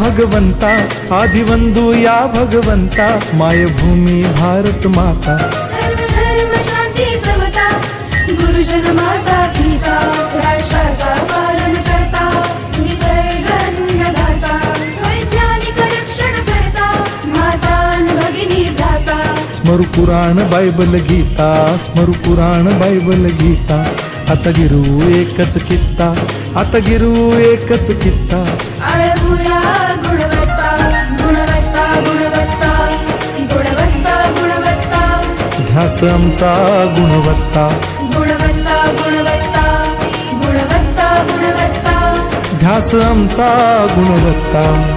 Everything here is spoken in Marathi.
भगवंता आदिवंदू या भगवंता मायभूमी भारत माता। सर्व धर्म शांती समता गुरुजन माता पिता राष्ट्राचा पालन करता निसर्ग अन्नदाता वैज्ञानिक रक्षण करता माता न भगिनी भ्राता। स्मरु पुराण बायबल गीता स्मरु पुराण बायबल गीता। आता गिरू एकच कित्ता आता गिरू एकच कित्ता. आळवूया गुणवत्ता गुणवत्ता गुणवत्ता गुणवत्ता गुणवत्ता. ध्यास आमचा गुणवत्ता. गुणवत्ता गुणवत्ता गुणवत्ता गुणवत्ता. ध्यास आमचा गुणवत्ता.